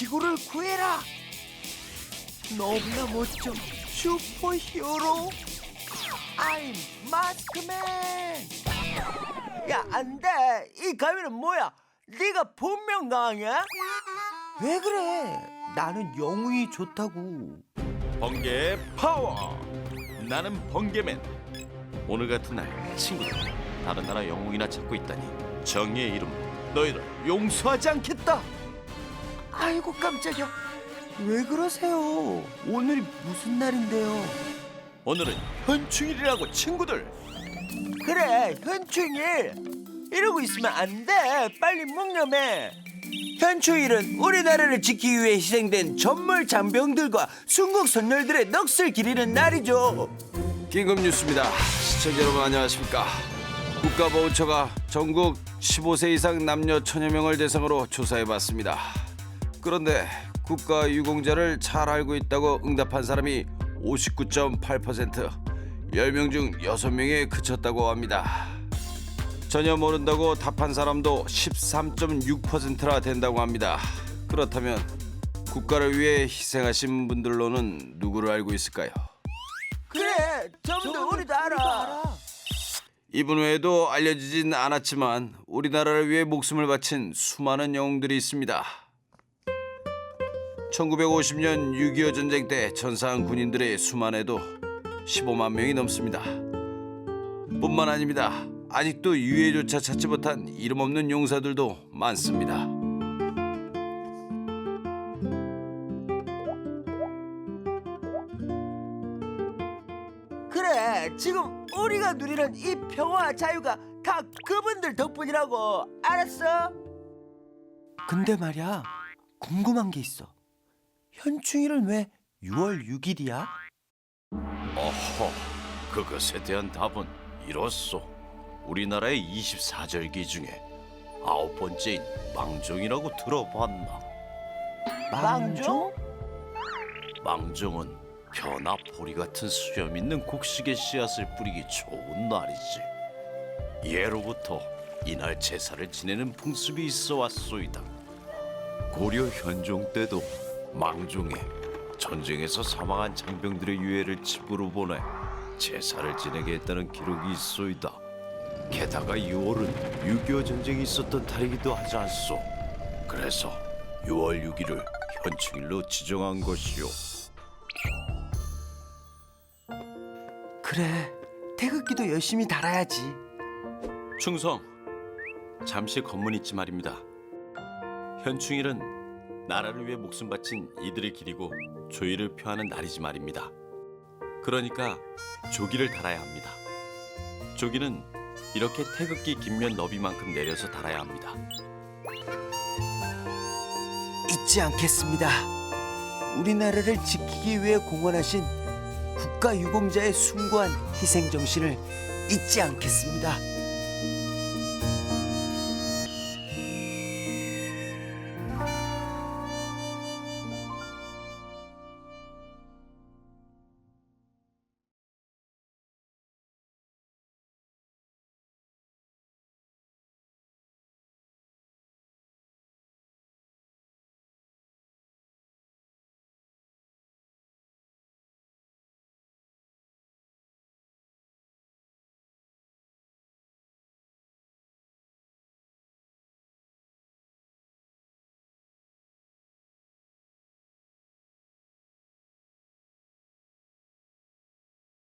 지구를 구해라. 너무나 멋져 슈퍼 히어로. I'm 마스크맨. 야, 안 돼. 이 가위는 뭐야? 네가 본명 강이야? 왜 그래? 나는 영웅이 좋다고. 번개의 파워 나는 번개맨 오늘 같은 날 친구들 다른 나라 영웅이나 찾고 있다니 정의의 이름 너희를 용서하지 않겠다 아이고 깜짝이야. 왜 그러세요? 오늘이 무슨 날인데요? 오늘은 현충일이라고 친구들 그래 현충일 이러고 있으면 안 돼 빨리 묵념해 현충일은 우리나라를 지키기 위해 희생된 전몰 장병들과 순국 선열들의 넋을 기리는 날이죠 긴급 뉴스입니다. 시청자 여러분 안녕하십니까? 국가보훈처가 전국 15세 이상 남녀 천여 명을 대상으로 조사해봤습니다. 그런데 국가 유공자를 잘 알고 있다고 응답한 사람이 59.8%, 10명 중 6명에 그쳤다고 합니다. 전혀 모른다고 답한 사람도 13.6%나 된다고 합니다. 그렇다면 국가를 위해 희생하신 분들로는 누구를 알고 있을까요? 그래 저분들 우리도 알아 이분 외에도 알려지진 않았지만 우리나라를 위해 목숨을 바친 수많은 영웅들이 있습니다. 1950년 6.25 전쟁 때 전사한 군인들의 수만 해도 15만 명이 넘습니다. 뿐만 아닙니다. 아직도 유해조차 찾지 못한 이름 없는 용사들도 많습니다. 그래 지금 우리가 누리는 이 평화와 자유가 다 그분들 덕분이라고 알았어? 근데 말이야 궁금한 게 있어 현충일은 왜 6월 6일이야? 어허 그것에 대한 답은 이렇소 우리나라의 24절기 중에 아홉 번째인 망종이라고 들어봤나 망종? 망종은 벼나 보리 같은 수염 있는 곡식의 씨앗을 뿌리기 좋은 날이지. 예로부터 이날 제사를 지내는 풍습이 있어 왔소이다. 고려 현종 때도 망종에 전쟁에서 사망한 장병들의 유해를 집으로 보내 제사를 지내게 했다는 기록이 있소이다. 게다가 6월은 6.25 전쟁이 있었던 달이기도 하지 않소. 그래서 6월 6일을 현충일로 지정한 것이요. 그래 태극기도 열심히 달아야지 충성. 잠시 검문 있지 말입니다. 현충일은 나라를 위해 목숨 바친 이들을 기리고 조의를 표하는 날이지 말입니다. 그러니까 조기를 달아야 합니다. 조기는 이렇게 태극기 깃면 너비만큼 내려서 달아야 합니다. 잊지 않겠습니다 우리나라를 지키기 위해 공헌하신 국가 유공자의 숭고한 희생 정신을 잊지 않겠습니다